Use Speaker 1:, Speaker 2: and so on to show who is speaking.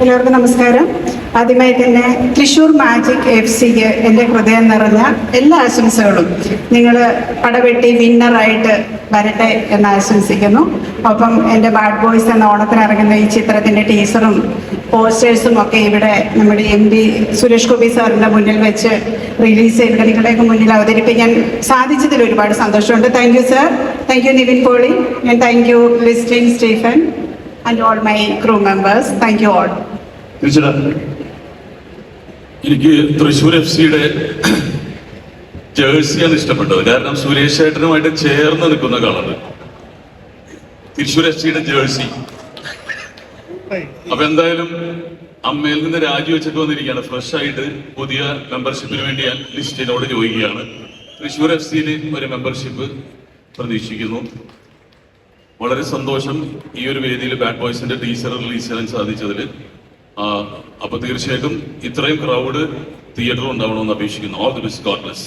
Speaker 1: എല്ലാവർക്കും നമസ്കാരം. ആദ്യമായി തന്നെ തൃശൂർ മാജിക് എഫ് സിക്ക് എന്റെ ഹൃദയം നിറഞ്ഞ എല്ലാ ആശംസകളും. നിങ്ങൾ പടവെട്ടി വിന്നറായിട്ട് വരട്ടെ എന്ന് ആശംസിക്കുന്നു. ഒപ്പം എന്റെ ബാഡ് ബോയ്സ് എന്ന ഓണത്തിന് ഇറങ്ങുന്ന ഈ ചിത്രത്തിന്റെ ടീസറും പോസ്റ്റേഴ്സും ഒക്കെ ഇവിടെ നമ്മുടെ എം പി സുരേഷ് ഗോപി സാറിന്റെ മുന്നിൽ വെച്ച് റിലീസ് ചെയ്ത് നിങ്ങളുടെയൊക്കെ മുന്നിൽ അവതരിപ്പിക്കാൻ സാധിച്ചതിൽ ഒരുപാട് സന്തോഷമുണ്ട്. Thank you sir. Thank you Nivin Pauly. ഞാൻ thank you Listin Stephen. And all my crew members. Thank you
Speaker 2: all. എനിക്ക് തൃശ്ശൂർ എഫ് സിയുടെ ജേഴ്സിയാണ് ഇഷ്ടപ്പെട്ടത്. കാരണം സുരേഷ് ഏട്ടനുമായിട്ട് ചേർന്ന് നിൽക്കുന്ന കളർ തൃശ്ശൂർ എഫ് സിയുടെ ജേഴ്സി. അപ്പൊ എന്തായാലും അമ്മയിൽ നിന്ന് രാജിവെച്ചിട്ട് വന്നിരിക്കുകയാണ്. ഫ്രഷ് ആയിട്ട് പുതിയ മെമ്പർഷിപ്പിന് വേണ്ടി ഞാൻ ലിസ്റ്റിനോട് ചോദിക്കുകയാണ്. തൃശ്ശൂർ എഫ് സിയിൽ ഒരു മെമ്പർഷിപ്പ് പ്രതീക്ഷിക്കുന്നു. വളരെ സന്തോഷം ഈ ഒരു വേദിയിൽ ബാഡ് ബോയ്സിന്റെ ടീച്ചർ റിലീസ് ചെയ്യാൻ സാധിച്ചതിൽ. അപ്പൊ തീർച്ചയായിട്ടും ഇത്രയും ക്രൗഡ് തിയേറ്ററിൽ ഉണ്ടാവണമെന്ന് അപേക്ഷിക്കുന്നു. All the best God bless